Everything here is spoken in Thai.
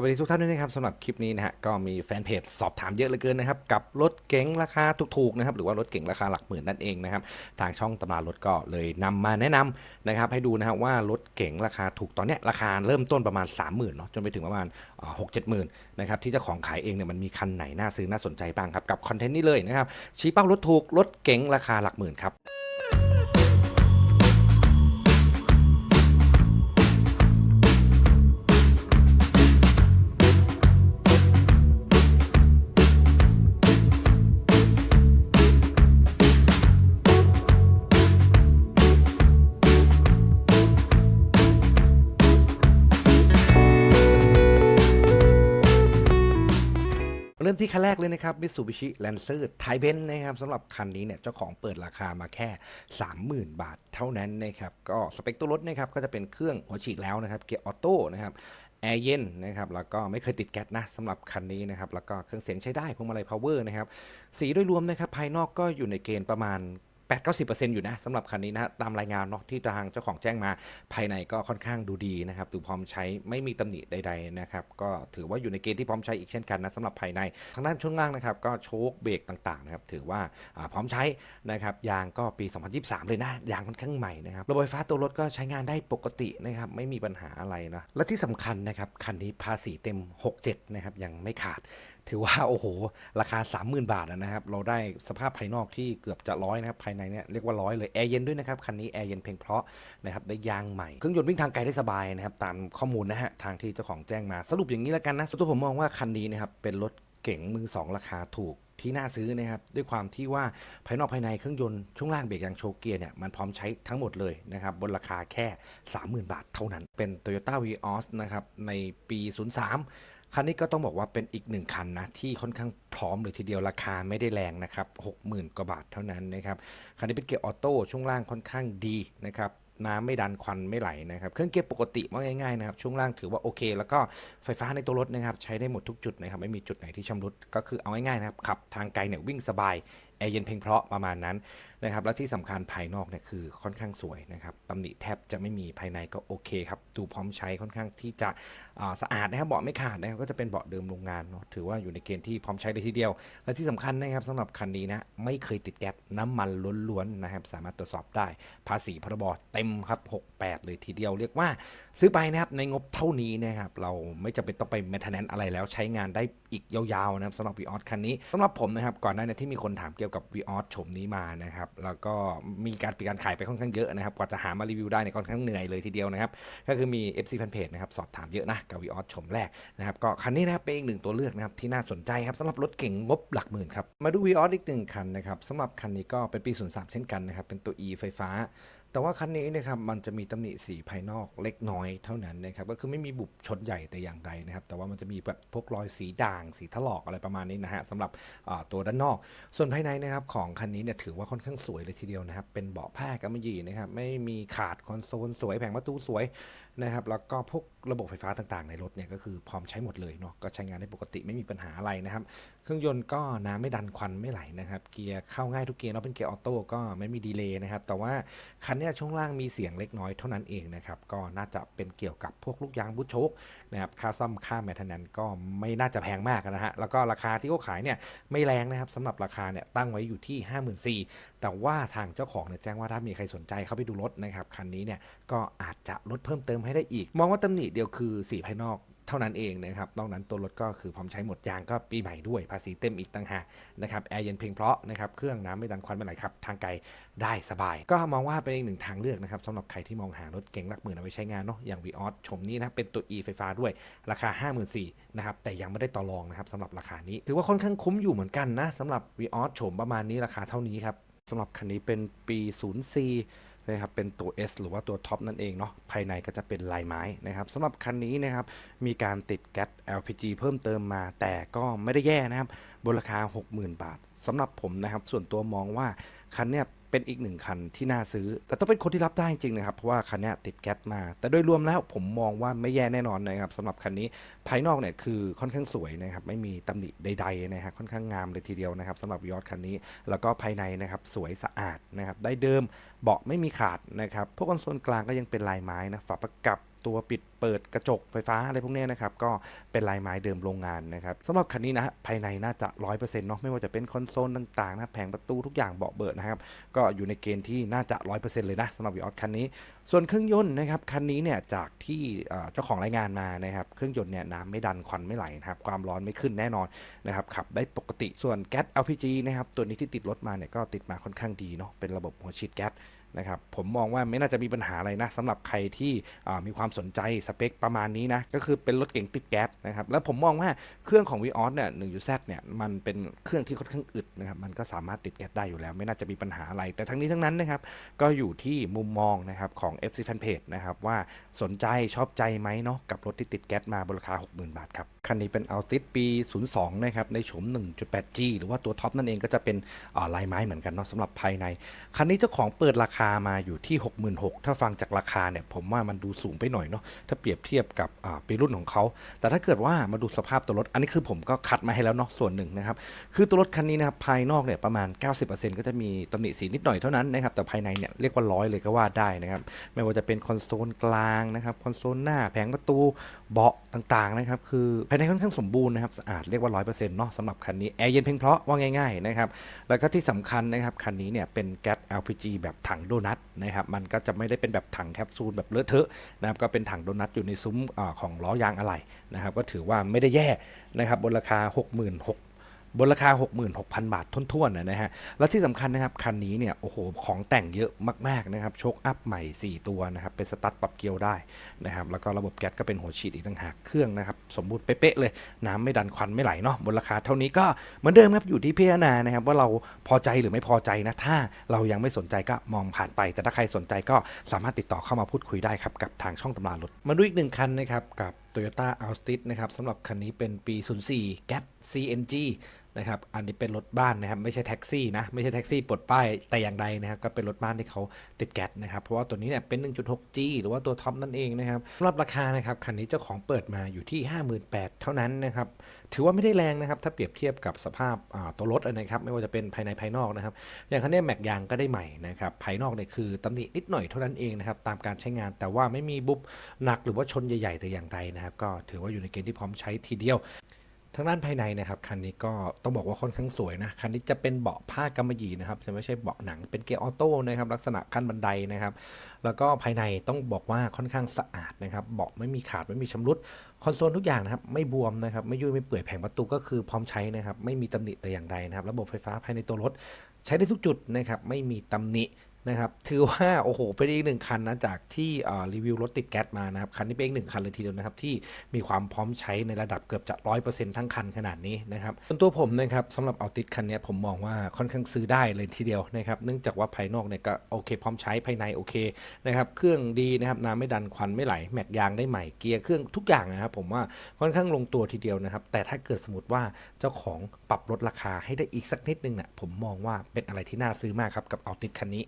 สวัสดีทุกท่านด้วยนะครับสำหรับคลิปนี้นะฮะก็มีแฟนเพจสอบถามเยอะเหลือเกินนะครับกับรถเก๋งราคาถูกๆนะครับหรือว่ารถเก๋งราคาหลักหมื่นนั่นเองนะครับทางช่องตำรารถก็เลยนำมาแนะนำนะครับให้ดูนะครับว่ารถเก๋งราคาถูกตอนนี้ราคาเริ่มต้นประมาณ 30,000เนาะจนไปถึงประมาณหกเจ็ดหมื่นนะครับที่เจ้าของขายเองเนี่ยมันมีคันไหนน่าซื้อน่าสนใจบ้างครับกับคอนเทนต์นี้เลยนะครับชี้เป้ารถถูกรถเก๋งราคาหลักหมื่นครับ ริ่มที่คันแรกเลยนะครับ Mitsubishi Lancer Thai Benz นะครับสำหรับคันนี้เนี่ยเจ้าของเปิดราคามาแค่ 30,000 บาทเท่านั้นนะครับ ก็สเปคตัวรถนะครับก็จะเป็นเครื่องหัวฉีดแล้วนะครับ เกียร์ออโต้นะครับแอร์เย็นนะครับแล้วก็ไม่เคยติดแก๊สนะสำหรับคันนี้นะครับแล้วก็เครื่องเสียงใช้ได้พวงมาลัยพาวเวอร์นะครับสีโดยรวมนะครับภายนอกก็อยู่ในเกณฑ์ประมาณ 8-90%อยู่นะสำหรับคันนี้นะตามรายงานเนาะที่ทางเจ้าของแจ้งมาภายในก็ค่อนข้างดูดีนะครับดูพร้อมใช้ไม่มีตำหนิใดๆนะครับก็ถือว่าอยู่ในเกณฑ์ที่พร้อมใช้อีกเช่นกันนะสำหรับภายในทางด้านช่วงล่างนะครับก็โชคเบรกต่างๆนะครับถือว่าพร้อมใช้นะครับยางก็ปี 2023 เลยนะยางค่อนข้างใหม่นะครับระบบไฟฟ้าตัวรถก็ใช้งานได้ปกตินะครับไม่มีปัญหาอะไรนะและที่สำคัญนะครับคันนี้ภาษีเต็ม 67นะครับยังไม่ขาด ถือว่าโอ้โห ราคา 30,000 บาทนะครับ เราได้สภาพภายนอกที่เกือบจะร้อยนะครับภายในเนี่ยเรียกว่าร้อยเลยแอร์เย็นด้วยนะครับคันนี้แอร์เย็นเพียงเพราะนะครับได้ยางใหม่เครื่องยนต์วิ่งทางไกลได้สบายนะครับตามข้อมูลนะฮะทางที่เจ้าของแจ้งมาสรุปอย่างนี้แล้วกันนะส่วนตัวผมมองว่าคันนี้นะครับเป็นรถเก๋งมือสองราคาถูกที่น่าซื้อนะครับด้วยความที่ว่าภายนอกภายในเครื่องยนต์ช่วงล่างเบรกยางโชว์เกียร์เนี่ยมันพร้อมใช้ทั้งหมดเลยนะครับบนราคาแค่ 30,000 บาทเท่านั้น เป็น Toyota Vios นะครับในปี 03 คันนี้ก็ต้องบอกว่าเป็นอีกหนึ่งคันนะที่ค่อนข้างพร้อมเลยทีเดียวราคาไม่ได้แรงนะครับ60,000 กว่าบาทเท่านั้นนะครับคันนี้เป็นเกียร์ออโต้ช่วงล่างค่อนข้างดีนะครับน้ำไม่ดันควันไม่ไหลนะครับ เครื่องเกียร์ปกติว่าง่ายๆนะครับ ช่วงล่างถือว่าโอเค แล้วก็ไฟฟ้าในตัวรถนะครับ ใช้ได้หมดทุกจุดนะครับ ไม่มีจุดไหนที่ชำรุด ก็คือเอาง่ายๆนะครับ ขับทางไกลเนี่ยวิ่งสบาย แอร์เย็นเพียงเพราะประมาณนั้นนะครับและที่สำคัญภายนอกเนี่ยคือค่อนข้างสวยนะครับตำหนิแทบจะไม่มีภายในก็โอเคครับดูพร้อมใช้ค่อนข้างที่จะสะอาดนะครับเบาะไม่ขาดนะครับก็จะเป็นเบาะเดิมโรงงานเนาะถือว่าอยู่ในเกณฑ์ที่พร้อมใช้เลยทีเดียว และที่สำคัญนะครับสำหรับคันนี้นะไม่เคยติดแก๊สน้ำมันล้วนๆนะครับสามารถตรวจสอบได้ภาษีพรบเต็มครับ68 เลยทีเดียว เรียกว่า ซื้อไปนะครับในงบเท่านี้นะครับเราไม่จำเป็นต้องไป maintenance อะไรแล้วใช้งานได้อีกยาวๆนะครับสำหรับ v ีออสคันนี้สำหรับผมนะครับก่อนหน้านี้ที่มีคนถามเกี่ยวกับ v ีออสชมนี้มานะครับแล้วก็มีการปีการขายไปค่อนข้างเยอะนะครับกว่าจะหามารีวิวได้เนี่ยค่อนข้างเหนื่อยเลยทีเดียวนะครับก็คือมี FC Fanpage นะครับสอบถามเยอะนะกับวีออสชมแรกนะครับก็คันนี้นะครับเป็นอีกหนึ่งตัวเลือกนะครับที่น่าสนใจครับสำหรับรถเก่งงบหลักหมื่นครับมาดูวีออสอีกหนึ่งคันนะครับสำหรับคันนี้ก็เป็นปี 03 เช่นกันนะครับเป็นตัว E ไฟฟ้า แต่ว่าคันนี้นะครับมันจะมีตำหนิสีภายนอกเล็กน้อยเท่านั้นนะครับก็คือไม่มีบุบชนใหญ่แต่อย่างใดนะครับ แต่ว่ามันจะมีแบบพวกรอยสีด่างสีถลอกอะไรประมาณนี้นะฮะสำหรับตัวด้านนอก ส่วนภายในนะครับของคันนี้เนี่ยถือว่าค่อนข้างสวยเลยทีเดียวนะครับ เป็นเบาะผ้ากำมะหยี่นะครับไม่มีขาดคอนโซลสวยแผงประตูสวยนะครับแล้วก็พวกระบบไฟฟ้าต่างๆ ในรถเนี่ยก็คือพร้อมใช้หมดเลยเนาะก็ใช้งานได้ปกติไม่มีปัญหาอะไรนะครับ เครื่องยนต์ก็น้ำไม่ดันควันไม่ไหลนะครับเกียร์เข้าง่ายทุกเกียร์เนาะเป็นเกียร์ออโต้ก็ไม่มีดีเลย์นะครับแต่ว่าคันเนี้ยช่วงล่างมีเสียงเล็กน้อยเท่านั้นเองนะครับก็น่าจะเป็นเกี่ยวกับพวกลูกยางบูทโชคนะครับค่าซ่อมค่าแมทนแนนก็ไม่น่าจะแพงมากนะฮะแล้วก็ราคาที่เขาขายเนี่ยไม่แรงนะครับสำหรับราคาเนี่ยตั้งไว้อยู่ที่ 54,000แต่ว่าทางเจ้าของเนี่ยแจ้งว่าถ้ามีใครสนใจเข้าไปดูรถนะครับคันนี้เนี่ยก็อาจจะลดเพิ่มเติมให้ได้อีก มองว่าตำหนิเดียวคือสีภายนอก เท่านั้นเองนะครับนอกนั้นตัวรถก็คือพร้อมใช้หมดยางก็ปีใหม่ด้วยภาษีเต็มอีกต่างหากนะครับแอร์เย็นเพียงเพราะนะครับเครื่องน้ำไม่ดันควันไม่ไหลครับทางไกลได้สบาย ก็มองว่าเป็นอีกหนึ่งทางเลือกนะครับสำหรับใครที่มองหารถเก๋งหลักหมื่นเอาไปใช้งานเนาะอย่าง v ีออสชมนี้นะเป็นตัว e ไฟฟ้าด้วยราคา 54,000นะครับแต่ยังไม่ได้ต่อรองนะครับสำหรับราคานี้ถือว่าค่อนข้างคุ้มอยู่เหมือนกันนะสำหรับ v ีออสชมประมาณนี้ราคาเท่านี้ครับสำหรับคันนี้เป็นปี 04 นะครับเป็นตัว S หรือว่าตัวท็อปนั่นเองเนาะภายในก็จะเป็นลายไม้นะครับสำหรับคันนี้นะครับมีการติดแก๊ส LPG เพิ่มเติมมา แต่ก็ไม่ได้แย่นะครับบนราคา 60,000 บาทสำหรับผมนะครับส่วนตัวมองว่าคันเนี้ย เป็นอีกหนึ่งคันที่น่าซื้อ แต่ต้องเป็นคนที่รับได้จริงนะครับ เพราะว่าคันนี้ติดแก๊สมา แต่โดยรวมแล้วผมมองว่าไม่แย่แน่นอนนะครับสำหรับคันนี้ภายนอกเนี่ยคือค่อนข้างสวยนะครับ ไม่มีตำหนิใดๆนะฮะค่อนข้างงามเลยทีเดียวนะครับสำหรับยอดคันนี้ แล้วก็ภายในนะครับสวยสะอาดนะครับได้เดิมเบาะไม่มีขาดนะครับพวกคอนโซลกลางก็ยังเป็นลายไม้นะฝาประกับ ตัวปิดเปิดกระจกไฟฟ้าอะไรพวกนี้นะครับ ก็เป็นลายไม้เดิมโรงงานนะครับสำหรับคันนี้นะภายในน่าจะ 100%เนาะไม่ว่าจะเป็นคอนโซลต่างๆนะแผงประตูทุกอย่างเบาะเบิดนะครับ ก็อยู่ในเกณฑ์ที่น่าจะ 100%เลยนะสำหรับวีออสคันนี้ ส่วนเครื่องยนต์นะครับคันนี้เนี่ยจากที่เอ่อเจ้าของรายงานมานะครับเครื่องยนต์เนี่ยน้ำไม่ดันควันไม่ไหลนะครับความร้อนไม่ขึ้นแน่นอนนะครับขับได้ปกติส่วนแก๊ส LPG นะครับตัวนี้ที่ติดรถมาเนี่ยก็ติดมาค่อนข้างดีเนาะเป็นระบบหัวฉีดแก๊ส นะครับผมมองว่าไม่น่าจะมีปัญหาอะไรนะสำหรับใครที่มีความสนใจสเปคประมาณนี้นะก็คือเป็นรถเก๋งติดแก๊สนะครับแล้วผมมองว่าเครื่องของ v ีออสเนี่ยหนึ่งยูเนี่ยมันเป็นเครื่องที่ค่อนข้างอึดนะครับมันก็สามารถติดแก๊สได้อยู่แล้ว ไม่น่าจะมีปัญหาอะไร แต่ทั้งนี้ทั้งนั้นนะครับก็อยู่ที่มุมมองนะครับของ FC Fanpage นะครับว่าสนใจชอบใจไหมเนาะกับรถที่ติดแก๊สมาบราคา 60,000 บาทครับ คันนี้เป็น Altis ปี 02 นะครับ ในโฉม 1.8G หรือว่าตัวท็อปนั่นเองก็จะเป็นลายไม้เหมือนกันเนาะสำหรับภายใน คันนี้เจ้าของเปิดราคามาอยู่ที่ 66,000ถ้าฟังจากราคาเนี่ย ผมว่ามันดูสูงไปหน่อยเนาะถ้าเปรียบเทียบกับปีรุ่นของเขา แต่ถ้าเกิดว่ามาดูสภาพตัวรถ อันนี้คือผมก็คัดมาให้แล้วเนาะส่วนหนึ่งนะครับคือตัวรถคันนี้นะครับภายนอกเนี่ยประมาณ 90%ก็จะมีตำหนิสีนิดหน่อยเท่านั้นนะครับแต่ภายในเนี่ยเรียกว่าร้อยเลยก็ว่าได้นะครับไม่ว่าจะเป็นคอนโซลกลางนะครับคอนโซลหน้าแผงประตู เบาะต่างๆนะครับคือภายในค่อนข้างสมบูรณ์นะครับสะอาดเรียกว่า 100%เนาะสำหรับคันนี้แอร์เย็นเพียงเพราะว่าง่ายๆนะครับแล้วก็ที่สำคัญนะครับคันนี้เนี่ยเป็นแก๊ส LPG แบบถังโดนัทนะครับมันก็จะไม่ได้เป็นแบบถังแคปซูลแบบเลอะเทอะนะครับก็เป็นถังโดนัทอยู่ในซุ้มอของล้อยางอะไหล่นะครับก็ถือว่าไม่ได้แย่นะครับบนราคา 66,000 บนราคา 66,000 บาทท้วนๆนะฮะ แล้วที่สำคัญนะครับ คันนี้เนี่ย โอ้โห ของแต่งเยอะมาก ๆ นะครับ โชคอัพใหม่ 4 ตัวนะครับ เป็นสตั๊ดปรับเกียร์ได้นะครับ แล้วก็ระบบแก๊สก็เป็นหัวฉีดอีกต่างหาก เครื่องนะครับ สมบูรณ์เป๊ะ ๆ เลย น้ำไม่ดันควันไม่ไหลเนาะ บนราคาเท่านี้ก็เหมือนเดิมครับ อยู่ที่พิจารณานะครับ ว่าเราพอใจหรือไม่พอใจนะ ถ้าเรายังไม่สนใจก็มองผ่านไป แต่ถ้าใครสนใจก็สามารถติดต่อเข้ามาพูดคุยได้ครับ กับทางช่องตำรารถมาดูอีกหนึ่งคันนะครับกับ Toyota Altis นะครับสำหรับคันนี้เป็นปี 04 Gas CNG นะครับ อันนี้เป็นรถบ้านนะครับไม่ใช่แท็กซี่นะไม่ใช่แท็กซี่ปลดป้ายแต่อย่างใดนะครับก็เป็นรถบ้านที่เขาติดแก๊สนะครับเพราะว่าตัวนี้เนี่ยเป็น 1.6G หรือว่าตัวท็อปนั่นเองนะครับสำหรับราคานะครับคันนี้เจ้าของเปิดมาอยู่ที่ 58,000เท่านั้นนะครับถือว่าไม่ได้แรงนะครับถ้าเปรียบเทียบกับสภาพตัวรถนะครับไม่ว่าจะเป็นภายในภายนอกนะครับอย่างคันนี้แม็กยางก็ได้ใหม่นะครับภายนอกเนี่ยคือตำหนินิดหน่อยเท่านั้นเองนะครับตามการใช้งานแต่ว่าไม่มีบุบหนักหรือว่าชนใหญ่ๆแต่อย่างใดนะครับก็ถือว่าอยู่ในเกณฑ์ที่พร้อมใช้ทีเดียว ทางด้านภายในนะครับคันนี้ก็ต้องบอกว่าค่อนข้างสวยนะคันนี้จะเป็นเบาะผ้ากำมะหยี่นะครับจะไม่ใช่เบาะหนังเป็นเกียร์ออโต้นะครับลักษณะขั้นบันไดนะครับ แล้วก็ภายในต้องบอกว่าค่อนข้างสะอาดนะครับเบาะไม่มีขาดไม่มีชำรุดคอนโซลทุกอย่างนะครับไม่บวมนะครับไม่ยุ่ยไม่เปื่อยแผงประตูก็คือพร้อมใช้นะครับไม่มีตำหนิแต่อย่างใดนะครับ ระบบไฟฟ้าภายในตัวรถใช้ได้ทุกจุดนะครับไม่มีตำหนินะครับถือว่าโอ้โหเป็นอีกหนึ่งคันนะจากที่รีวิวรถติดแก๊สมานะครับคันนี้เป็นอีกหนึ่งคันเลยทีเดียวนะครับที่มีความพร้อมใช้ในระดับเกือบจะร้อยเปอร์เซ็นต์ทั้งคันขนาดนี้นะครับส่วนตัวผมนะครับสำหรับเอาติดคันนี้ผมมองว่าค่อนข้างซื้อได้เลยทีเดียวนะครับเนื่องจากว่าภายนอกเนี่ยก็โอเค พร้อมใช้ภายในโอเคนะครับเครื่องดีนะครับน้ำไม่ดันควันไม่ไหลแม็กยางได้ใหม่เกียร์เครื่องทุกอย่างนะครับผมว่าค่อนข้างลงตัวทีเดียวนะครับแต่ถ้าเกิดสมมติว่าเจ้าของปรับลดราคาให้ได้อีกสักนิดนึงเนี่ยผมมองว่าเป็นอะไรที่น่าซื้อมากครับกับเอาติดคันนี้